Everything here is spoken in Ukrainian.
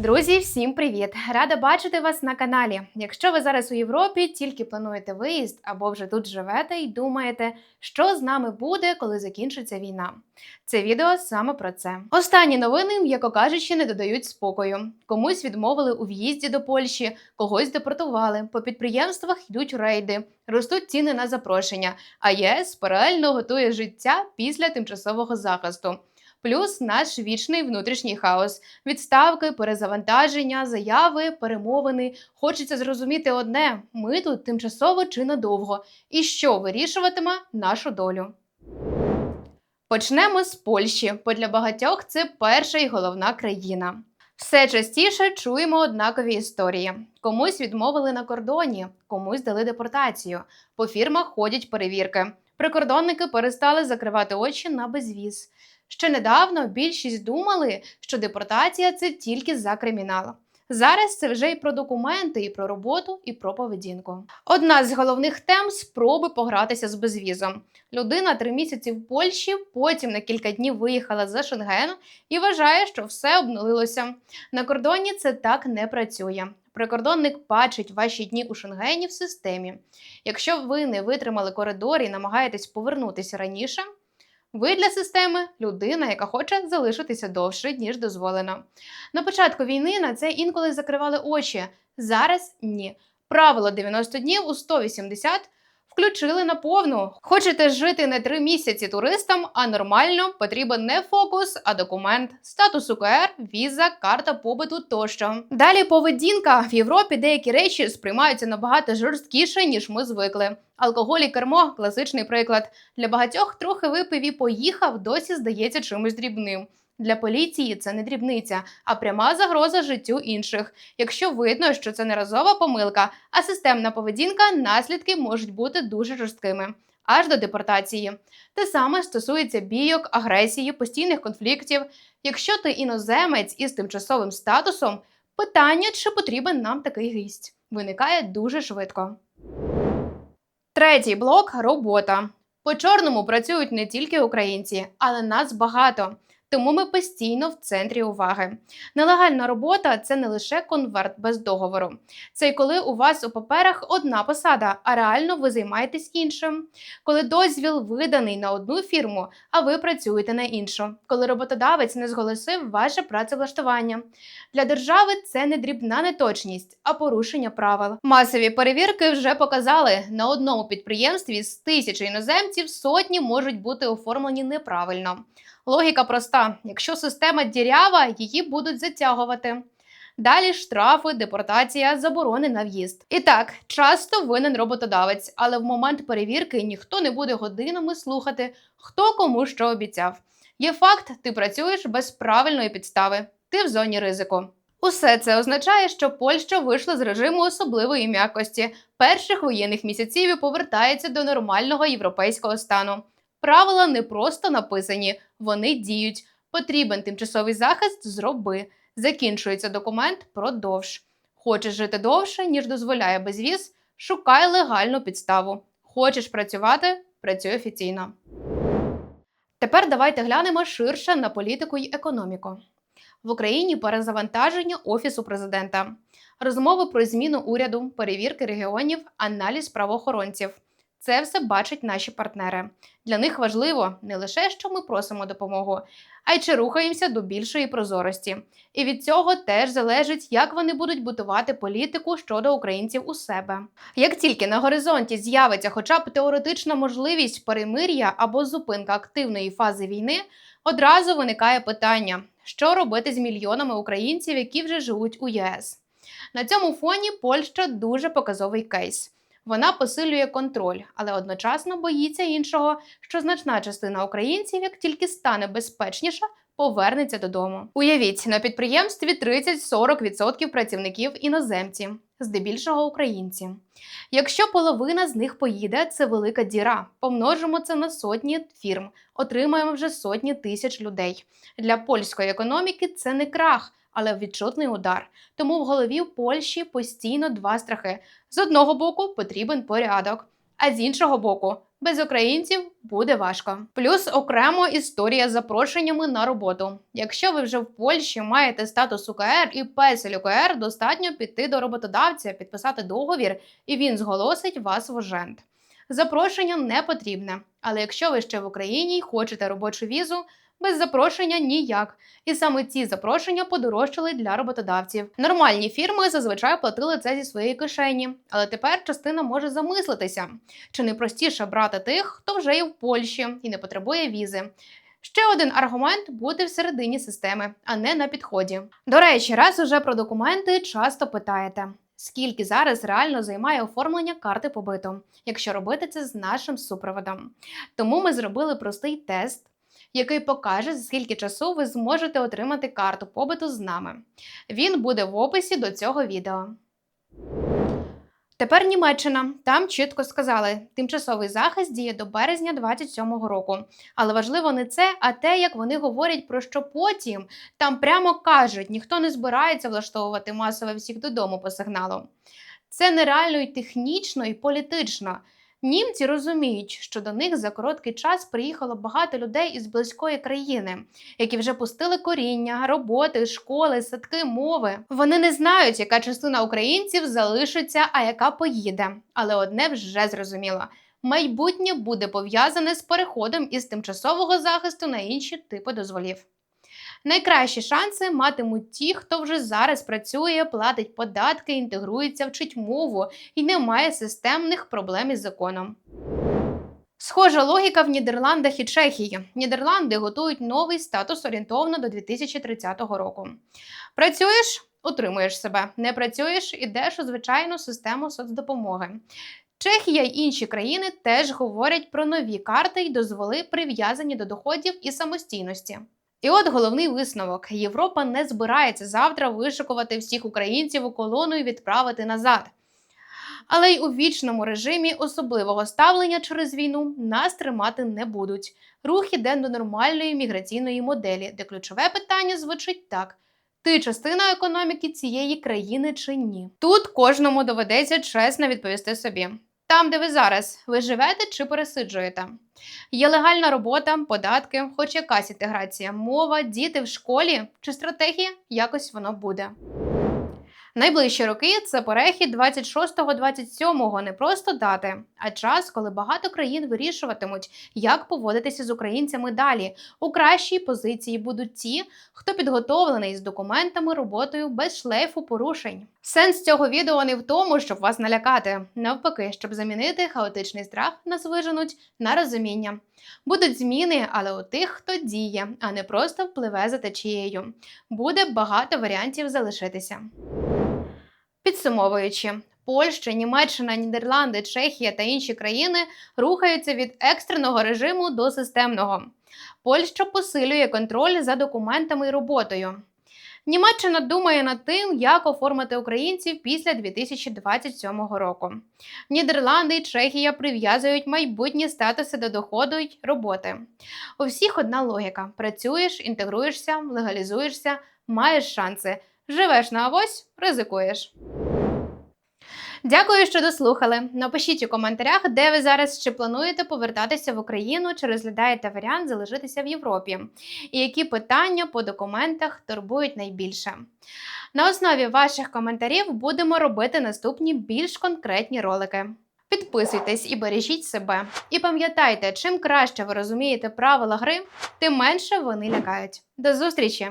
Друзі, всім привіт! Рада бачити вас на каналі. Якщо ви зараз у Європі, тільки плануєте виїзд або вже тут живете і думаєте, що з нами буде, коли закінчиться війна. Це відео саме про це. Останні новини, м'яко кажучи, не додають спокою. Комусь відмовили у в'їзді до Польщі, когось депортували. По підприємствах йдуть рейди, ростуть ціни на запрошення. А ЄС паралельно готує життя після тимчасового захисту. Плюс наш вічний внутрішній хаос, відставки, перезавантаження, заяви, перемовини. Хочеться зрозуміти одне: ми тут тимчасово чи надовго, і що вирішуватиме нашу долю. Почнемо з Польщі, бо для багатьох це перша і головна країна. Все частіше чуємо однакові історії: комусь відмовили на кордоні, комусь дали депортацію. По фірмах ходять перевірки. Прикордонники перестали закривати очі на безвіз. Ще недавно більшість думали, що депортація це тільки за кримінал. Зараз це вже і про документи, і про роботу, і про поведінку. Одна з головних тем спроби погратися з безвізом. Людина три місяці в Польщі, потім на кілька днів виїхала за Шенген і вважає, що все обнулилося. На кордоні це так не працює. Прикордонник бачить ваші дні у Шенгені в системі. Якщо ви не витримали коридор і намагаєтесь повернутися раніше, ви для системи людина, яка хоче залишитися довше, ніж дозволено. На початку війни на це інколи закривали очі. Зараз ні. Правило 90 днів у 180 включили на повну. Хочете жити не три місяці туристам, а нормально потрібен не фокус, а документ, статус УКР, віза, карта побиту тощо. Далі поведінка в Європі деякі речі сприймаються набагато жорсткіше, ніж ми звикли. Алкоголь і кермо класичний приклад. Для багатьох трохи випив і поїхав, досі здається чимось дрібним. Для поліції це не дрібниця, а пряма загроза життю інших. Якщо видно, що це не разова помилка, а системна поведінка, наслідки можуть бути дуже жорсткими. Аж до депортації. Те саме стосується бійок, агресії, постійних конфліктів. Якщо ти іноземець із тимчасовим статусом, питання, чи потрібен нам такий гість, виникає дуже швидко. Третій блок робота. По чорному працюють не тільки українці, але нас багато. Тому ми постійно в центрі уваги. Нелегальна робота це не лише конверт без договору. Це й коли у вас у паперах одна посада, а реально ви займаєтесь іншим. Коли дозвіл виданий на одну фірму, а ви працюєте на іншу. Коли роботодавець не зголосив ваше працевлаштування. Для держави це не дрібна неточність, а порушення правил. Масові перевірки вже показали на одному підприємстві з тисячі іноземців сотні можуть бути оформлені неправильно. Логіка проста: якщо система дірява, її будуть затягувати. Далі штрафи, депортація, заборони на в'їзд. І так, часто винен роботодавець, але в момент перевірки ніхто не буде годинами слухати, хто кому що обіцяв. Є факт, ти працюєш без правильної підстави, ти в зоні ризику. Усе це означає, що Польща вийшла з режиму особливої м'якості перших воєнних місяців і повертається до нормального європейського стану. Правила не просто написані, вони діють. Потрібен тимчасовий захист зроби. Закінчується документ продовж. Хочеш жити довше, ніж дозволяє безвіз, шукай легальну підставу. Хочеш працювати працюй офіційно. Тепер давайте глянемо ширше на політику й економіку. В Україні перезавантаження Офісу президента, розмови про зміну уряду, перевірки регіонів, аналіз правоохоронців. Це все бачать наші партнери. Для них важливо не лише що ми просимо допомогу, а й чи рухаємося до більшої прозорості. І від цього теж залежить, як вони будуть будувати політику щодо українців у себе. Як тільки на горизонті з'явиться хоча б теоретична можливість перемир'я або зупинка активної фази війни, одразу виникає питання, що робити з мільйонами українців, які вже живуть у ЄС. На цьому фоні Польща дуже показовий кейс. Вона посилює контроль, але одночасно боїться іншого, що значна частина українців, як тільки стане безпечніша, повернеться додому. Уявіть, на підприємстві 30-40% працівників іноземці, здебільшого українці. Якщо половина з них поїде, це велика діра. Помножимо це на сотні фірм, отримаємо вже сотні тисяч людей. Для польської економіки це не крах але відчутний удар. Тому в голові в Польщі постійно два страхи: з одного боку потрібен порядок, а з іншого боку Без українців буде важко. Плюс окремо історія з запрошеннями на роботу. Якщо ви вже в Польщі маєте статус УКР і песель УКР, достатньо піти до роботодавця, підписати договір, і він зголосить вас в ожент. Запрошення не потрібне, але якщо ви ще в Україні і хочете робочу візу, без запрошення ніяк. І саме ці запрошення подорожчали для роботодавців. Нормальні фірми зазвичай платили це зі своєї кишені, але тепер частина може замислитися, чи не простіше брати тих, хто вже є в Польщі і не потребує візи. Ще один аргумент бути всередині системи, а не на підході. До речі, раз уже про документи часто питаєте. Скільки зараз реально займає оформлення карти побиту, якщо робити це з нашим супроводом? Тому ми зробили простий тест, який покаже, за скільки часу ви зможете отримати карту побиту з нами. Він буде в описі до цього відео. Тепер Німеччина. Там чітко сказали, тимчасовий захист діє до березня 27-го року. Але важливо не це, а те, як вони говорять про що потім. Там прямо кажуть, ніхто не збирається влаштовувати масове всіх додому по сигналу. Це нереально і технічно, і політично. Німці розуміють, що до них за короткий час приїхало багато людей із близької країни, які вже пустили коріння, роботи, школи, садки, мови. Вони не знають, яка частина українців залишиться, а яка поїде. Але одне вже зрозуміло. Майбутнє буде пов'язане з переходом із тимчасового захисту на інші типи дозволів. Найкращі шанси матимуть ті, хто вже зараз працює, платить податки, інтегрується, вчить мову і не має системних проблем із законом. Схожа логіка в Нідерландах і Чехії. Нідерланди готують новий статус орієнтовно до 2030 року. Працюєш, утримуєш себе. Не працюєш, ідеш у звичайну систему соцдопомоги. Чехія й інші країни теж говорять про нові карти й дозволи прив'язані до доходів і самостійності. І от головний висновок: Європа не збирається завтра вишикувати всіх українців у колону і відправити назад. Але й у вічному режимі особливого ставлення через війну нас тримати не будуть. Рух іде до нормальної міграційної моделі, де ключове питання звучить так: ти частина економіки цієї країни чи ні? Тут кожному доведеться чесно відповісти собі. Там, де ви зараз, ви живете чи пересиджуєте? Є легальна робота, податки, хоч якась інтеграція, мова, діти в школі чи стратегія, якось воно буде. Найближчі роки це перехід 26-27, не просто дати, а час, коли багато країн вирішуватимуть, як поводитися з українцями далі. У кращій позиції будуть ті, хто підготовлений з документами, роботою без шлейфу порушень. Сенс цього відео не в тому, щоб вас налякати, навпаки, щоб замінити хаотичний страх, нас виженуть на розуміння. Будуть зміни, але у тих, хто діє, а не просто впливе за течією. Буде багато варіантів залишитися. Підсумовуючи, Польща, Німеччина, Нідерланди, Чехія та інші країни рухаються від екстреного режиму до системного. Польща посилює контроль за документами і роботою. Німеччина думає над тим, як оформити українців після 2027 року. Нідерланди і Чехія прив'язують майбутні статуси до доходу й роботи. У всіх одна логіка: працюєш, інтегруєшся, легалізуєшся, маєш шанси. Живеш на авось, ризикуєш. Дякую, що дослухали. Напишіть у коментарях, де ви зараз чи плануєте повертатися в Україну, чи розглядаєте варіант залишитися в Європі, і які питання по документах турбують найбільше. На основі ваших коментарів будемо робити наступні більш конкретні ролики. Підписуйтесь і бережіть себе. І пам'ятайте, чим краще ви розумієте правила гри, тим менше вони лякають. До зустрічі!